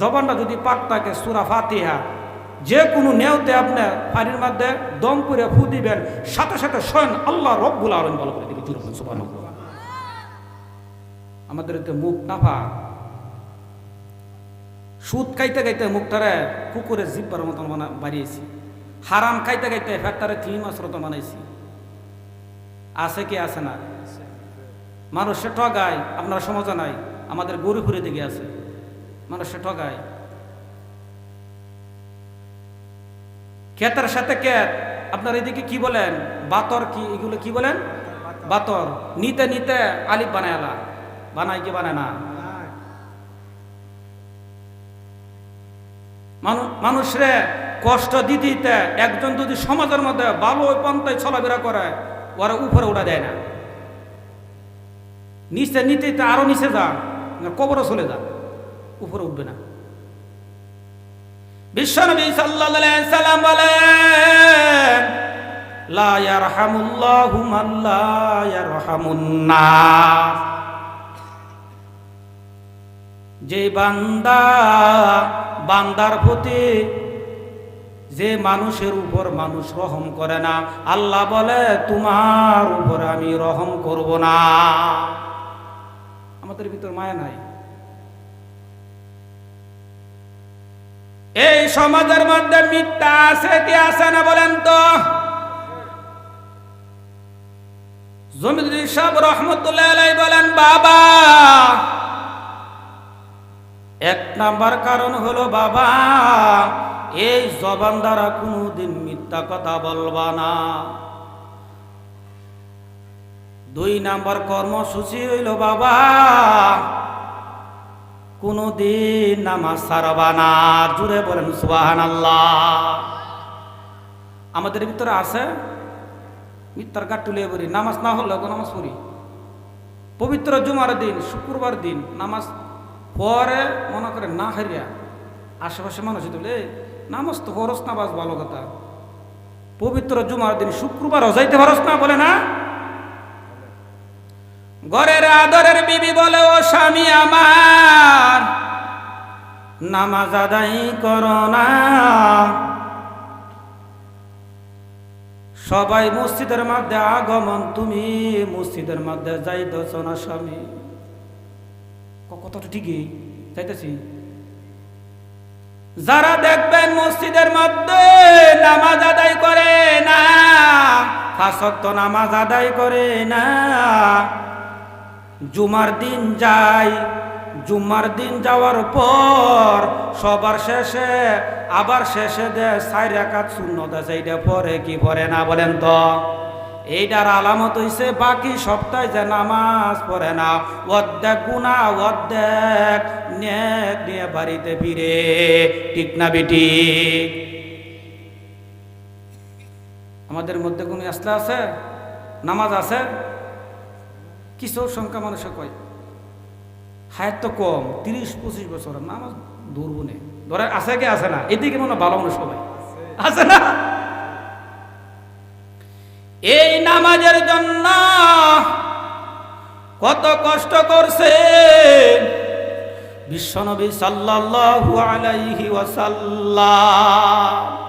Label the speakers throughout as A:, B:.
A: জবানটা যদি পাক থাকে, সুরা ফাতিহা, যে কোনো নেওতে আপনি পানির মধ্যে দম করে ফু দিবেন, সাথে সাথে স্বয়ং আল্লাহ রব্বুল আলম বলা করে দিবে আমাদের এতে মুখ নাফা সুদ খাইতে খাইতে মুখটারে কুকুরে জিব্বার মতন বানা বাড়িয়েছি। হারাম খাইতে খাইতে ফ্যাক্টারে তিন মাস মতন বানাইছি। আছে কি, আছে না? মানুষে ঠগায়, আপনার সমাজে নাই, আমাদের গরু ঘুরে দিকে আছে। মানুষে ঠগায়। ক্ষেতের সাথে ক্ষেত, আপনার এদিকে কি বলেন? বাতর কি, এগুলো কি বলেন? বাতর। নিতে নিতে আলিফ বানায় আলা বানায় কি বানায় না? মানুষরে কষ্ট দিতে একজন যদি সমাজের মধ্যে ভালো ওই পন্থায় চলাফেরা করে, ওরা উপরে উঠা দেয় না। নিচে নিতে আরও নিচে যা কবরও চলে যা উপরে উঠবে না। বিশ্বনবী সাল্লাম বলেন যে বান্দা বান্দার প্রতি যে মানুষের উপর মানুষ রহম করে না, আল্লাহ বলে, তোমার উপর আমি রহম করব না। আমাদের ভিতর মায়া নাই। এই সমাজের মধ্যে মিথ্যা আছে, কি আছে না বলেন তো? জমিদুল সাহেব রহমতুল্লাহ বলেন, বাবা, এক নাম্বার কারণ হলো, বাবা, এই জবান দ্বারা কোনোদিন মিথ্যা কথা বলবা না। দুই নাম্বার কর্মসূচি হইল, বাবা কোনোদিন নামাজ সারবা না। জুড়ে বলেন সুবাহান আল্লাহ আমাদের ভিতরে আছে, মিথ্যার গাঠ তুলিয়ে বলি, নামাজ না হলে নামাজ পড়ি। পবিত্র জুমার দিন, শুক্রবার দিন, নামাজ পরে মনে করে না হারিয়া। আশেপাশে মানুষ তুলে নামাজ তো হরস নামাজ ভালো কথা। পবিত্র জুমার দিন শুক্রবার যাইতে পারস না বলে না? ঘরের আদরের বিবি বলে, ও স্বামী আমার, নামাজ আদায় করো না। সবাই মসজিদের মধ্যে, আগমন তুমি মসজিদের মধ্যে যাইতেছ না স্বামী। ক- কথাটা ঠিকই, যাইতেছি। যারা দেখবেন মসজিদের মধ্যে নামাজ আদায় করে না ফাঁসক্ত নামাজ আদায় করে না জুমার দিন যাই, জুমার দিন যাওয়ার পর সবার শেষে, আবার শেষে দে সাই রেখাত শূন্য দেয় এইটা পরে কি পরে না বলেন তো? এইটার আলামত হইছে বাকি সপ্তাহে যে নামাজ পড়ে না। অর্ধেক গুণা অর্ধেক নিয়ে বাড়িতে ফিরে। ঠিক না বেটি? আমাদের মধ্যে কোনো আসলে আছে? নামাজ আছে? কিছু সংখ্যা মানুষে কয়? হায়াত তো কম, তিরিশ, পঁচিশ বছর, নামাজ ধরবো নে। ধরে আছে কি আছে না? এদিকে মনে ভালো মানুষ সবাই। আছে না? এই নামাজের জন্য কত কষ্ট করছে। বিশ্বনবী সাল্লাল্লাহু আলাইহি ওয়াসাল্লাম।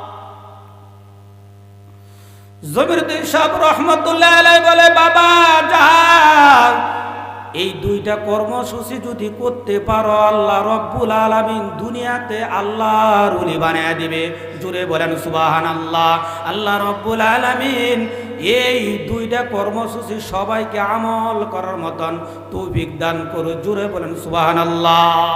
A: জমিরুদ্দিন সাহেব রহমতুল্লাহ আলাই বলে, বাবা যাও এই দুইটা কর্মসূচি যদি করতে পারো, আল্লাহ রব্বুল আলামিন দুনিয়াতে আল্লাহর উলি বানিয়ে দিবে। জুড়ে বলেন সুবাহান আল্লাহ আল্লাহ রব্বুল আলামিন এই দুইটা কর্মসূচি সবাইকে আমল করার মতন তৌফিক দান করো জুড়ে বলেন সুবাহান আল্লাহ